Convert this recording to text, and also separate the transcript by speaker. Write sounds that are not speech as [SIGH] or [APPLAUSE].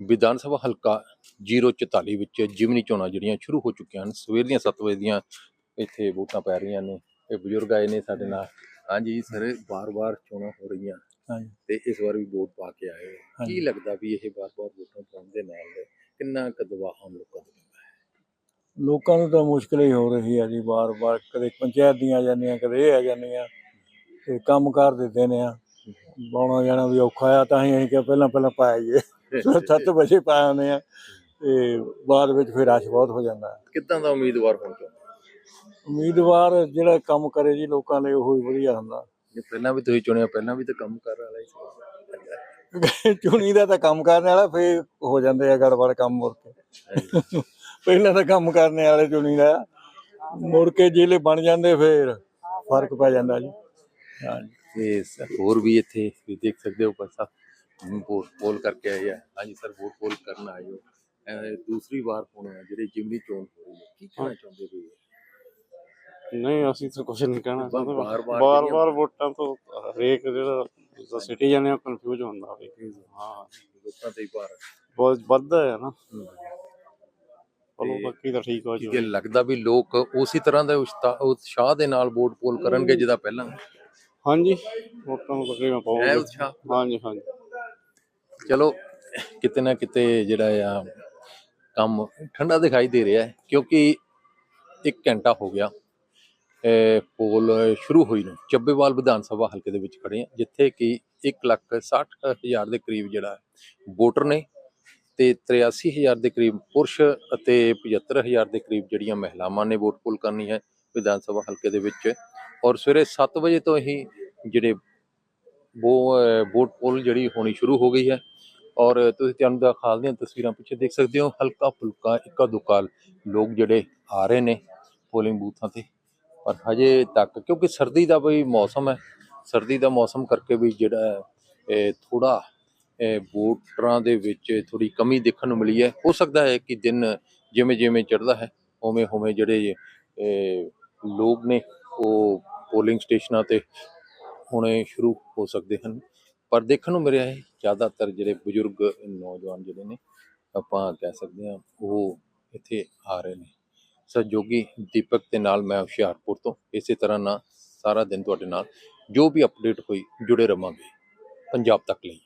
Speaker 1: ਵਿਧਾਨ ਸਭਾ ਹਲਕਾ 044 ਵਿੱਚ ਜਿਮਨੀ ਚੋਣਾਂ ਜਿਹੜੀਆਂ ਸ਼ੁਰੂ ਹੋ ਚੁੱਕੀਆਂ ਹਨ ਸਵੇਰ ਦੀਆਂ 7 ਵਜੇ ਦੀਆਂ ਇੱਥੇ ਵੋਟਾਂ ਪੈ ਰਹੀਆਂ ਨੇ ਇਹ ਬਜ਼ੁਰਗ ਆਏ ਨੇ ਸਾਡੇ ਨਾਲ। ਹਾਂਜੀ ਸਰ ਬਾਰ-ਬਾਰ ਚੋਣਾਂ ਹੋ ਰਹੀਆਂ।
Speaker 2: ਹਾਂਜੀ।
Speaker 1: ਤੇ ਇਸ ਵਾਰ ਵੀ ਵੋਟ ਪਾ ਕੇ ਆਏ ਹੋ। ਕੀ ਲੱਗਦਾ ਵੀ ਇਹ ਬਾਰ-ਬਾਰ ਵੋਟਾਂ ਪਾਉਣ ਦੇ ਨਾਲ ਕਿੰਨਾ ਕੁ ਦਬਾਅ ਆਮ ਲੋਕਾਂ ਨੂੰ
Speaker 2: ਲੋਕਾਂ ਨੂੰ ਤਾਂ ਮੁਸ਼ਕਲ ਹੀ ਹੋ ਰਹੀ ਹੈ ਜੀ ਬਾਰ-ਬਾਰ ਕਦੇ ਪੰਚਾਇਤ ਦੀਆਂ ਜਾਂਦੀਆਂ ਕਦੇ ਇਹ ਆ ਜਾਂਦੀਆਂ। ਤੇ ਕੰਮ ਕਰ ਦਿੰਦੇ ਨੇ ਆ। ਬਾਉਣਾ ਜਾਣਾ ਵੀ ਔਖਾ ਆ ਤਾਂ ਹੀ ਅਸੀਂ ਕਿ ਪਹਿਲਾਂ ਪਹਿਲਾਂ ਪਾਇਆ ਜੀ ਸੱਤ ਵਜੇ ਪਾ ਆਉਂਦੇ ਆ ਤੇ ਬਾਅਦ ਵਿੱਚ ਫਿਰ ਰਸ਼ ਬਹੁਤ ਹੋ ਜਾਂਦਾ। ਹੈ।
Speaker 1: ਦਾ ਉਮੀਦਵਾਰ ਪਹੁੰਚੋ
Speaker 2: ਉਮੀਦਵਾਰ ਜਿਹੜਾ ਕੰਮ ਕਰੇ ਜੀ ਲੋਕਾਂ ਲਈ ਉਹ ਹੀ ਵਧੀਆ ਹੁੰਦਾ।
Speaker 1: ਜੇ ਪਹਿਲਾਂ ਵੀ ਤੁਸੀਂ ਚੁਣਿਆ ਪਹਿਲਾਂ ਵੀ ਤਾਂ ਕੰਮ ਕਰ ਵਾਲਾ ਹੀ [LAUGHS]
Speaker 2: ਚੁਣੀ ਦਾ ਤਾਂ ਕੰਮ ਕਰਨ ਵਾਲਾ ਫੇਰ ਹੋ ਜਾਂਦੇ ਆ ਗੜਬੜ ਕੰਮ ਮੁੜ ਕੇ। ਪਹਿਲਾਂ ਤਾਂ ਕੰਮ ਕਰਨ ਵਾਲੇ ਚੁਣੀ ਦਾ ਮੁੜ ਕੇ ਜਿਹੜੇ ਬਣ ਜਾਂਦੇ ਫੇਰ ਫ਼ਰਕ ਪੈ ਜਾਂਦਾ ਜੀ। ਹਾਂਜੀ।
Speaker 1: ਤੇ ਸ- ਹੋਰ ਵੀ ਇੱਥੇ ਤੁਸੀਂ ਦੇਖ ਸਕਦੇ ਹੋ ਭਾਈ ਸਾਹਿਬ ਵੋਟ ਪੋਲ ਕਰਕੇ ਆਏ ਆ। ਹਾਂਜੀ ਸਰ ਵੋਟ ਪੋਲ ਕਰਨ ਆਏ ਹੋ। ਅਹ ਦੂਸਰੀ ਵਾਰ ਹੁਣ ਜਿਹੜੇ ਜਿਮਨੀ ਚੋਣ ਹੋ ਰਹੀ ਹੈ। ਕੀ ਕਹਿਣਾ ਚਾਹੁੰਦੇ ਹੋ
Speaker 3: ਨਹੀਂ ਅਸੀਂ ਤਾਂ ਕੁਝ ਨਹੀਂ ਕਹਿਣਾ। ਚਾਹੁੰਦੇ
Speaker 1: ਬਾਰ-ਬਾਰ
Speaker 3: ਬਾਰ
Speaker 1: ਜਿਹੜੀਆਂ-
Speaker 3: ਬਾਰ ਵੋਟਾਂ ਤੋਂ ਹਰੇਕ ਜਿਹੜਾ ਸਿਟੀਜ਼ਨ ਹੈ ਕਨਫਿਊਜ਼ ਹੁੰਦਾ ਵੀ। ਹਾਂ
Speaker 1: ਲੋਕਾਂ ਤੇ ਹੀ ਭਾਰ
Speaker 3: ਬਹੁਤ ਵੱਧਦਾ ਹੈ ਨਾ। ਚਲੋ ਬਾਕੀ ਤਾਂ ਠੀਕ ਹੋ ਜੀ।
Speaker 1: ਲੱਗਦਾ ਵੀ ਲੋਕ ਉਸੇ ਤਰ੍ਹਾਂ ਦੇ ਉਤਸ਼ਾਹ ਦੇ ਨਾਲ ਵੋਟ ਪੋਲ ਕਰਨਗੇ ਜਿਹਦਾ ਪਹਿਲਾਂ?
Speaker 3: ਹਾਂਜੀ ਵੋਟਾਂ ਨੂੰ ਤਕਰੀਬਨ
Speaker 1: ਹੈ
Speaker 3: ਪਾਉਂਗੇ
Speaker 1: ਉਤਸ਼ਾਹ?
Speaker 3: ਹਾਂਜੀ ਹਾਂਜੀ।
Speaker 1: ਚਲੋ, ਕਿਤੇ ਨਾ ਕਿਤੇ ਜਿਹੜਾ ਆ ਕੰਮ ਠੰਡਾ ਦਿਖਾਈ ਦੇ ਰਿਹਾ ਹੈ, ਕਿਉਂਕਿ 1 ਘੰਟਾ ਹੋ ਗਿਆ ਪੋਲ ਸ਼ੁਰੂ ਹੋਈ ਨੂੰ। ਚੱਬੇਵਾਲ ਵਿਧਾਨ ਸਭਾ ਹਲਕੇ ਦੇ ਵਿੱਚ ਖੜੇ ਆ ਜਿੱਥੇ ਕਿ 1 ਲੱਖ 60 ਹਜ਼ਾਰ ਦੇ ਕਰੀਬ ਜਿਹੜਾ ਵੋਟਰ ਨੇ ਤੇ 83 ਹਜ਼ਾਰ ਦੇ ਕਰੀਬ ਪੁਰਸ਼ ਅਤੇ 75 ਹਜ਼ਾਰ ਦੇ ਕਰੀਬ ਜਿਹੜੀਆਂ ਮਹਿਲਾਵਾਂ ਨੇ ਵੋਟ ਪੋਲ ਕਰਨੀ ਹੈ ਵਿਧਾਨ ਸਭਾ ਹਲਕੇ ਦੇ ਵਿੱਚ। ਔਰ ਸਵੇਰੇ 7 ਵਜੇ ਤੋਂ ਹੀ ਜਿਹੜੇ ਵੋਟ ਪੋਲ ਜਿਹੜੀ ਹੋਣੀ ਸ਼ੁਰੂ ਹੋ ਗਈ ਹੈ। ਔਰ ਤੁਸੀਂ ਤੁਹਾਨੂੰ ਦਿਖਾਲ ਦੀਆਂ ਤਸਵੀਰਾਂ ਪਿੱਛੇ ਦੇਖ ਸਕਦੇ ਹੋ ਹਲਕਾ ਫੁਲਕਾ ਇੱਕਾ ਦੁੱਕਾ ਲੋਕ ਜਿਹੜੇ ਆ ਰਹੇ ਨੇ ਪੋਲਿੰਗ ਬੂਥਾਂ ਤੇ। ਪਰ ਹਜੇ ਤੱਕ ਕਿਉਂਕਿ ਸਰਦੀ ਦਾ ਵੀ ਮੌਸਮ ਹੈ ਸਰਦੀ ਦਾ ਮੌਸਮ ਕਰਕੇ ਵੀ ਜਿਹੜਾ ਹੈ, ਥੋੜਾ ਵੋਟਰਾਂ ਦੇ ਵਿੱਚ ਥੋੜੀ ਕਮੀ ਦੇਖਣ ਨੂੰ ਮਿਲੀ ਹੈ। ਹੋ ਸਕਦਾ ਹੈ ਕਿ ਦਿਨ ਜਿਵੇਂ ਜਿਵੇਂ ਚੜ੍ਹਦਾ ਹੈ ਉਵੇਂ ਉਵੇਂ ਜਿਹੜੇ ਲੋਕ ਨੇ ਉਹ ਪੋਲਿੰਗ ਸਟੇਸ਼ਨਾਂ ਤੇ ਹੋਣੇ ਸ਼ੁਰੂ ਹੋ ਸਕਦੇ ਹਨ। ਪਰ ਦੇਖਣ ਨੂੰ ਮਿਲਿਆ ਹੈ, ਜ਼ਿਆਦਾਤਰ ਜਿਹੜੇ ਬਜ਼ੁਰਗ ਨੌਜਵਾਨ ਜਿਹੜੇ ਨੇ, ਆਪਾਂ ਕਹਿ ਸਕਦੇ ਹਾਂ, ਉਹ ਇੱਥੇ ਆ ਰਹੇ ਨੇ। ਸਹਿਯੋਗੀ ਦੀਪਕ ਦੇ ਨਾਲ ਮੈਂ ਹੁਸ਼ਿਆਰਪੁਰ ਤੋਂ। ਇਸੇ ਤਰ੍ਹਾਂ ਨਾਲ ਸਾਰਾ ਦਿਨ ਤੁਹਾਡੇ ਨਾਲ। ਜੋ ਵੀ ਅਪਡੇਟ ਹੋਈ, ਜੁੜੇ ਰਵਾਂਗੇ। ਪੰਜਾਬ ਤੱਕ ਲਈ।